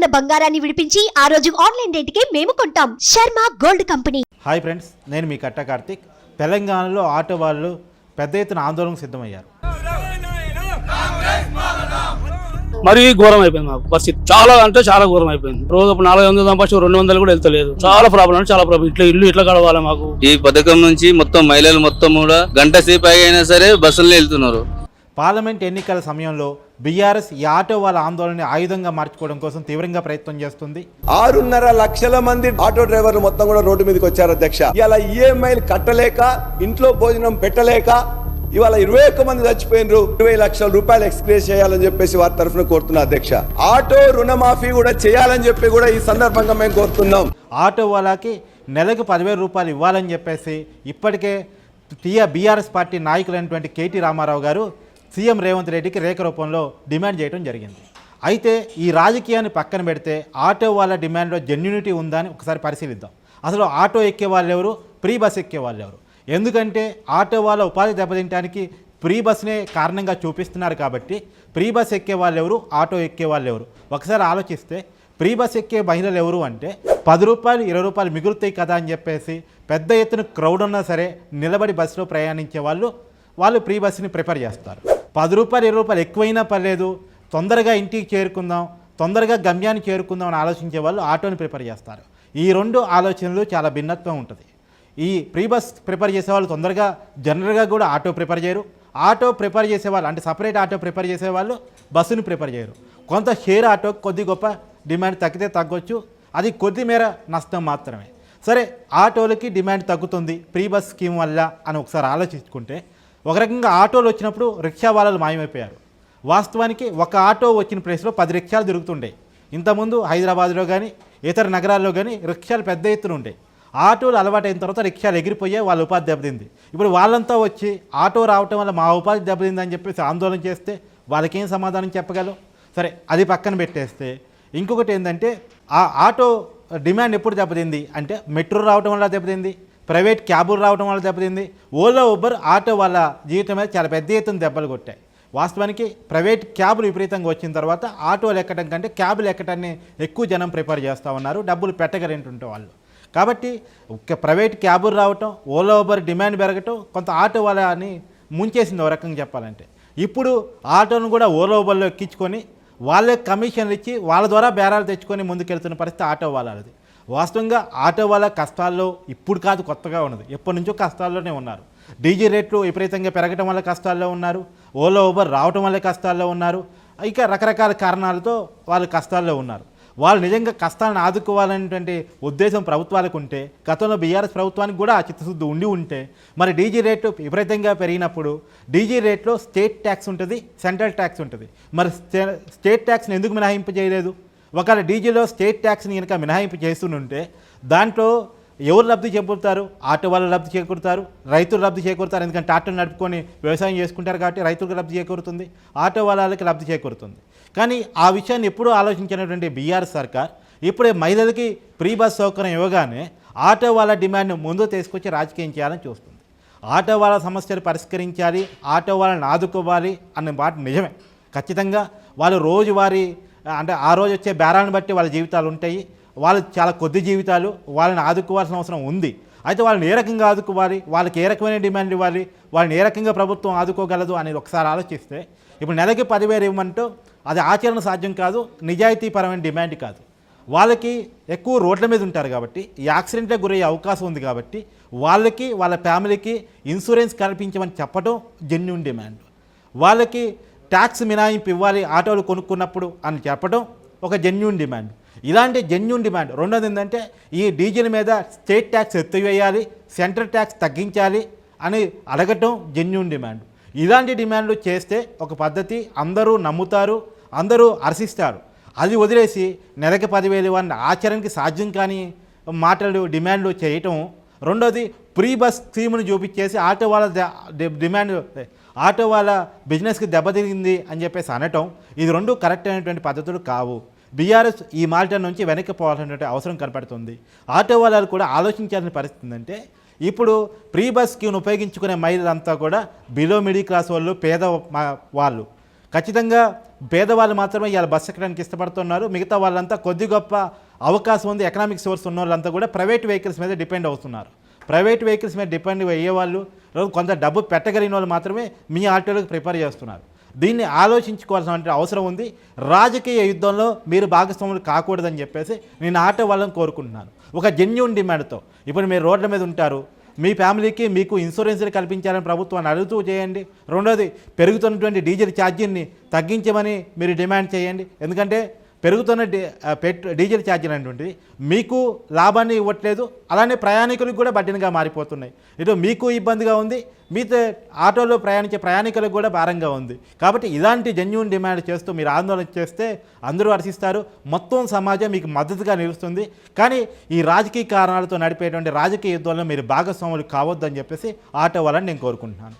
ఉన్న బంగారాన్ని విడిపించి ఆ రోజు ఆన్లైన్ రేటుకే మేము కొంటాం. Sharma gold company. Hi friends నేను మీ కట్ట కార్తిక్. తెలంగాణలో ఆటో వాళ్ళు పెద్ద ఎత్తున ఆందోళనకు సిద్ధమయ్యారు. మరీ ఘోరం అయిపోయింది మాకు. పరిస్థితి చాలా అంటే చాలా ఘోరం అయిపోయింది. రోజు ఒక నాలుగు వందలు సంపాదించి రెండు వందలు కూడా వెళ్తలేదు. చాలా ప్రాబ్లం అంటే చాలా ప్రాబ్లం ఇట్లా ఇల్లు ఇట్లా గడవాలి మాకు. ఈ పథకం నుంచి మొత్తం మహిళలు మొత్తం కూడా గంట సేపు అయినా సరే బస్సుల్లో వెళ్తున్నారు. పార్లమెంట్ ఎన్నికల సమయంలో బీఆర్ఎస్ ఈ ఆటో వాళ్ళ ఆందోళనని ఆయుధంగా మార్చుకోవడం కోసం తీవ్రంగా ప్రయత్నం చేస్తుంది. ఆరున్నర లక్షల మంది ఆటో డ్రైవర్లు మొత్తం కూడా రోడ్డు మీదకి వచ్చారు అధ్యక్ష. ఇవాళ ఈఎంఐలు కట్టలేక ఇంట్లో భోజనం పెట్టలేక ఇవాళ ఇరవై ఒక్క మంది చచ్చిపోయినరు. ఇరవై లక్షల రూపాయలు ఎక్స్ప్రెస్ చేయాలని చెప్పేసి వారి తరఫున కోరుతున్నా అధ్యక్ష. ఆటో రుణమాఫీ కూడా చేయాలని చెప్పి కూడా ఈ సందర్భంగా మేము కోరుతున్నాం. ఆటో వాళ్ళకి నెలకు పదివేల రూపాయలు ఇవ్వాలని చెప్పేసి ఇప్పటికే టీఆ బీఆర్ఎస్ పార్టీ నాయకులైనటువంటి కేటీ రామారావు గారు సీఎం రేవంత్ రెడ్డికి రేఖ రూపంలో డిమాండ్ చేయడం జరిగింది. అయితే ఈ రాజకీయాన్ని పక్కన పెడితే ఆటో వాళ్ళ డిమాండ్లో జెన్యునిటీ ఉందా అని ఒకసారి పరిశీలిద్దాం. అసలు ఆటో ఎక్కే వాళ్ళు ఎవరు? ప్రీ బస్ ఎక్కే వాళ్ళు ఎవరు? ఎందుకంటే ఆటో వాళ్ళ ఉపాధి దెబ్బతింటానికి ప్రీ బస్నే కారణంగా చూపిస్తున్నారు కాబట్టి ప్రీ బస్ ఎక్కే వాళ్ళు ఎవరు? ఆటో ఎక్కే వాళ్ళు ఎవరు? ఒకసారి ఆలోచిస్తే ప్రీ బస్ ఎక్కే మహిళలు ఎవరు అంటే పది రూపాయలు ఇరవై రూపాయలు మిగులుతాయి కదా అని చెప్పేసి పెద్ద ఎత్తున క్రౌడ్ ఉన్నా సరే నిలబడి బస్సులో ప్రయాణించే వాళ్ళు వాళ్ళు ప్రీ బస్ని ప్రిఫర్ చేస్తారు. పది రూపాయలు ఇరవై రూపాయలు ఎక్కువైనా పర్లేదు. తొందరగా ఇంటికి చేరుకుందాం తొందరగా గమ్యాన్ని చేరుకుందాం అని ఆలోచించే వాళ్ళు ఆటోని ప్రిపేర్ చేస్తారు. ఈ రెండు ఆలోచనలు చాలా భిన్నత్వం ఉంటుంది. ఈ ప్రీ బస్ ప్రిపేర్ చేసే వాళ్ళు తొందరగా జనరల్గా కూడా ఆటో ప్రిపేర్ చేయరు. ఆటో ప్రిపేర్ చేసేవాళ్ళు అంటే సపరేట్ ఆటో ప్రిపేర్ చేసేవాళ్ళు బస్సుని ప్రిపేర్ చేయరు. కొంత షేర్ ఆటో కొద్ది గొప్ప డిమాండ్ తగ్గితే తగ్గొచ్చు. అది కొద్ది మేర నష్టం మాత్రమే. సరే ఆటోలకి డిమాండ్ తగ్గుతుంది ప్రీ బస్ స్కీమ్ వల్ల అని ఒకసారి ఆలోచించుకుంటే ఒక రకంగా ఆటోలు వచ్చినప్పుడు రిక్షా వాళ్ళు మాయమైపోయారు. వాస్తవానికి ఒక ఆటో వచ్చిన ప్లేస్లో పది రిక్షాలు తిరుగుతుండే ఇంతకుముందు హైదరాబాద్లో కానీ ఇతర నగరాల్లో కానీ రిక్షాలు పెద్ద ఎత్తున ఉండే. ఆటోలు అలవాటైన తర్వాత రిక్షాలు ఎగిరిపోయాయి వాళ్ళ ఉపాధి దెబ్బతింది. ఇప్పుడు వాళ్ళంతా వచ్చి ఆటో రావటం వల్ల మా ఉపాధి దెబ్బతింది అని చెప్పేసి ఆందోళన చేస్తే వాళ్ళకేం సమాధానం చెప్పగలం? సరే అది పక్కన పెట్టేస్తే ఇంకొకటి ఏంటంటే ఆ ఆటో డిమాండ్ ఎప్పుడు దెబ్బతింది? అంటే మెట్రో రావటం వల్ల దెబ్బతింది. ప్రైవేట్ క్యాబులు రావడం వల్ల దెబ్బతింది. ఓలా ఉబర్ ఆటో వాళ్ళ జీవితం మీద చాలా పెద్ద ఎత్తున దెబ్బలు కొట్టాయి. వాస్తవానికి ప్రైవేట్ క్యాబులు విపరీతంగా వచ్చిన తర్వాత ఆటోలు ఎక్కడం కంటే క్యాబులు ఎక్కడాన్ని ఎక్కువ జనం ప్రిఫర్ చేస్తూ ఉన్నారు. డబ్బులు పెట్టగలింటుంటే వాళ్ళు. కాబట్టి ప్రైవేట్ క్యాబులు రావటం ఓలా ఉబర్ డిమాండ్ పెరగటం కొంత ఆటో వాళ్ళని ముంచేసింది ఒక రకంగా చెప్పాలంటే. ఇప్పుడు ఆటోను కూడా ఓలా ఉబర్లో ఎక్కించుకొని వాళ్ళే కమిషన్లు ఇచ్చి వాళ్ళ ద్వారా బేరాలు తెచ్చుకొని ముందుకెళ్తున్న పరిస్థితి ఆటో వాళ్ళది. వాస్తవంగా ఆటో వాళ్ళ కష్టాల్లో ఇప్పుడు కాదు కొత్తగా ఉన్నది. ఎప్పటి నుంచో కష్టాల్లోనే ఉన్నారు. డీజీ రేట్లు విపరీతంగా పెరగటం వల్ల కష్టాల్లో ఉన్నారు. ఓలా ఊబర్ రావటం వల్ల కష్టాల్లో ఉన్నారు. ఇక రకరకాల కారణాలతో వాళ్ళు కష్టాల్లో ఉన్నారు. వాళ్ళు నిజంగా కష్టాలను ఆదుకోవాలనేటువంటి ఉద్దేశం ప్రభుత్వాలకు ఉంటే గతంలో బీఆర్ఎస్ ప్రభుత్వానికి కూడా ఆ చిత్తశుద్ధి ఉండి ఉంటే మరి డీజీ రేటు విపరీతంగా పెరిగినప్పుడు డీజీ రేట్లో స్టేట్ ట్యాక్స్ ఉంటుంది సెంట్రల్ ట్యాక్స్ ఉంటుంది. మరి స్టే- స్టేట్ ట్యాక్స్ని ఎందుకు మినహాయింపు చేయలేదు ఒకవేళ డీజీలో స్టేట్ ట్యాక్స్ని కనుక మినహాయింపు చేస్తుంటే దాంట్లో ఎవరు లబ్ధి చేకూరుతారు? ఆటో వాళ్ళు లబ్ధి చేకూరుతారు? రైతులు లబ్ధి చేకూరుతారు? ఎందుకంటే ట్రాక్టర్ నడుపుకొని వ్యవసాయం చేసుకుంటారు కాబట్టి రైతులకు లబ్ధి చేకూరుతుంది. ఆటో వాళ్ళకి లబ్ధి చేకూరుతుంది. కానీ ఆ విషయాన్ని ఎప్పుడూ ఆలోచించినటువంటి బీఆర్ సర్కార్ ఇప్పుడే మహిళలకి ప్రీ బస్ సౌకర్యం ఇవ్వగానే ఆటో వాళ్ళ డిమాండ్ను ముందు తీసుకొచ్చి రాజకీయం చేయాలని చూస్తుంది. ఆటో వాళ్ళ సమస్యలు పరిష్కరించాలి ఆటో వాళ్ళని ఆదుకోవాలి అన్న మాట నిజమే. ఖచ్చితంగా వాళ్ళు రోజువారీ అంటే ఆ రోజు వచ్చే బేరాన్ని బట్టి వాళ్ళ జీవితాలు ఉంటాయి. వాళ్ళు చాలా కొద్ది జీవితాలు వాళ్ళని ఆదుకోవాల్సిన అవసరం ఉంది. అయితే వాళ్ళని ఏ రకంగా ఆదుకోవాలి? వాళ్ళకి ఏ రకమైన డిమాండ్ ఇవ్వాలి? వాళ్ళని ఏ రకంగా ప్రభుత్వం ఆదుకోగలదు అనేది ఒకసారి ఆలోచిస్తే ఇప్పుడు నెలకి పదివేలు ఇవ్వమంటూ అది ఆచరణ సాధ్యం కాదు నిజాయితీపరమైన డిమాండ్ కాదు. వాళ్ళకి ఎక్కువ రోడ్ల మీద ఉంటారు కాబట్టి ఈ యాక్సిడెంట్లకు గురయ్యే అవకాశం ఉంది కాబట్టి వాళ్ళకి వాళ్ళ ఫ్యామిలీకి ఇన్సూరెన్స్ కల్పించమని చెప్పడం జెన్యున్ డిమాండ్ వాళ్ళకి ట్యాక్స్ మినాయింపు ఇవ్వాలి ఆటోలు కొనుక్కున్నప్పుడు అని చెప్పడం ఒక జెన్యున్ డిమాండ్ ఇలాంటి జెన్యున్ డిమాండ్ రెండోది ఏంటంటే ఈ డీజిల్ మీద స్టేట్ ట్యాక్స్ ఎత్తివేయాలి సెంట్రల్ ట్యాక్స్ తగ్గించాలి అని అడగటం జెన్యున్ డిమాండ్ ఇలాంటి డిమాండ్లు చేస్తే ఒక పద్ధతి అందరూ నమ్ముతారు అందరూ హర్షిస్తారు అది వదిలేసి నెలకి పదివేలు ఇవ్వండి ఆచరణకి సాధ్యం కాని మాటలు డిమాండ్లు చేయటం. రెండోది ప్రీ బస్ స్కీమ్ను చూపించేసి ఆటో వాళ్ళ ద- డిమాండ్ ఆటో వాళ్ళ బిజినెస్కి దెబ్బతిరిగింది అని చెప్పేసి అనటం ఇది రెండు కరెక్ట్ అయినటువంటి పద్ధతులు కావు. బీఆర్ఎస్ ఈ మాట నుంచి వెనక్కి పోవాల్సినటువంటి అవసరం కనపడుతుంది. ఆటో వాళ్ళు కూడా ఆలోచించాల్సిన పరిస్థితి ఏంటంటే ఇప్పుడు ప్రీ బస్ స్కీమ్ను ఉపయోగించుకునే మహిళలంతా కూడా బిలో మిడిల్ క్లాస్ వాళ్ళు పేద వాళ్ళు. ఖచ్చితంగా పేదవాళ్ళు మాత్రమే ఇవాళ బస్సు ఎక్కడానికి ఇష్టపడుతున్నారు. మిగతా వాళ్ళంతా కొద్ది గొప్ప అవకాశం ఉంది. ఎకనామిక్ సోర్స్ ఉన్న వాళ్ళంతా కూడా ప్రైవేట్ వెహికల్స్ మీద డిపెండ్ అవుతున్నారు. ప్రైవేట్ వెహికల్స్ మీద డిపెండ్ అయ్యే వాళ్ళు కొంత డబ్బు పెట్టగలిగిన వాళ్ళు మాత్రమే మీ ఆటోలకు ప్రిపేర్ చేస్తున్నారు. దీన్ని ఆలోచించుకోవాల్సిన అవసరం ఉంది. రాజకీయ యుద్ధంలో మీరు భాగస్వాములు కాకూడదని చెప్పేసి నేను ఆటో వాళ్ళని కోరుకుంటున్నాను. ఒక జెన్యున్ డిమాండ్తో ఇప్పుడు మీరు రోడ్ల మీద ఉంటారు. మీ ఫ్యామిలీకి మీకు ఇన్సూరెన్స్లు కల్పించాలని ప్రభుత్వాన్ని అడుగుతూ చేయండి. రెండోది పెరుగుతున్నటువంటి డీజిల్ ఛార్జీని తగ్గించమని మీరు డిమాండ్ చేయండి. ఎందుకంటే పెరుగుతున్న డి డీజిల్ ఛార్జీలు అనేటువంటిది మీకు లాభాన్ని ఇవ్వట్లేదు అలానే ప్రయాణికులకు కూడా బడ్డీనిగా మారిపోతున్నాయి. ఇటు మీకు ఇబ్బందిగా ఉంది మీతో ఆటోలో ప్రయాణించే ప్రయాణికులకు కూడా భారంగా ఉంది. కాబట్టి ఇలాంటి జెన్యున్ డిమాండ్ చేస్తూ మీరు ఆందోళన చేస్తే అందరూ హర్షిస్తారు మొత్తం సమాజం మీకు మద్దతుగా నిలుస్తుంది. కానీ ఈ రాజకీయ కారణాలతో నడిపేటువంటి రాజకీయ యుద్ధంలో మీరు భాగస్వాములు కావద్దని చెప్పేసి ఆటో వాళ్ళని నేను కోరుకుంటున్నాను.